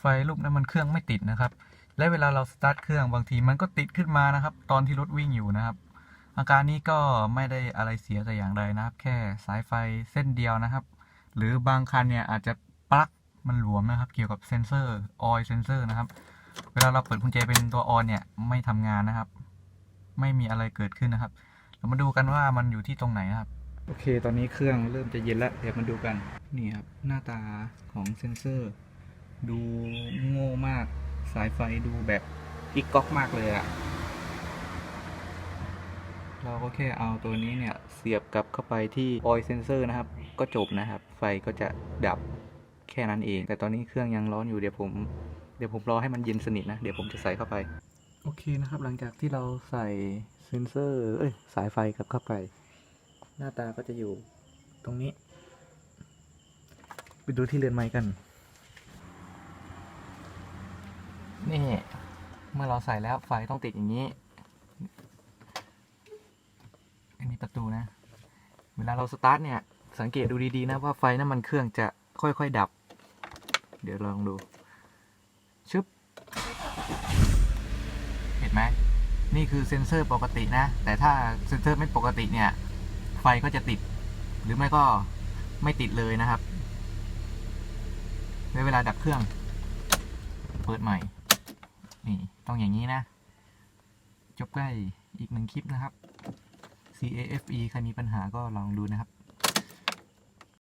ไฟลูกน้ำมันเครื่องไม่ติดนะครับ และเวลาเราสตาร์ทเครื่องบางทีมันก็ติดขึ้นมานะครับ ตอนที่รถวิ่งอยู่นะครับ อาการนี้ก็ไม่ได้อะไรเสียแต่อย่างใดนะครับ แค่สายไฟเส้นเดียวนะครับ หรือบางคันเนี่ยอาจจะปลั๊กมันหลวมนะครับ เกี่ยวกับเซนเซอร์ออยเซนเซอร์นะครับ เวลาเราเปิดกุญแจเป็นตัวออนเนี่ยไม่ทำงานนะครับ ไม่มีอะไรเกิดขึ้นนะครับ เรามาดูกันว่ามันอยู่ที่ตรงไหนครับโอเค ตอนนี้เครื่องเริ่มจะเย็นแล้ว เดี๋ยวมาดูกัน นี่ครับ หน้าตาของเซนเซอร์ ดูโง่มาก สายไฟดูแบบกิ๊กก๊อกมากเลยอะเราก็แค่เอาตัวนี้เนี่ย เสียบกลับเข้าไปที่ oil sensor นะครับ ก็จบนะครับ ไฟก็จะดับแค่นั้นเอง แต่ตอนนี้เครื่องยังร้อนอยู่เดี๋ยวผม เดี๋ยวผมรอให้มันเย็นสนิทนะ เดี๋ยวผมจะใส่เข้าไป โอเคนะครับ หลังจากที่เราใส่เซนเซอร์ เอ้ย สายไฟกลับเข้าไป หน้าตาก็จะอยู่ตรงนี้ ไปดูที่เรือนไม้กัน นี่ เมื่อเราใส่แล้วไฟต้องติดอย่างนี้ อันนี้ประตูนะ เวลาเราสตาร์ทเนี่ย สังเกตดูดีๆนะว่าไฟน้ำมันเครื่องจะค่อยๆดับ เดี๋ยวลองดู ชึบ เห็นไหม นี่คือเซ็นเซอร์ปกตินะ แต่ถ้าเซ็นเซอร์ไม่ปกติเนี่ย ไฟก็จะติด หรือไม่ก็ไม่ติดเลยนะครับในเวลาดับเครื่อง เปิดใหม่ นี่ต้องอย่างนี้นะ จบใกล้อีกหนึ่งคลิปนะครับ CAFE ใครมีปัญหาก็ลองดูนะครับ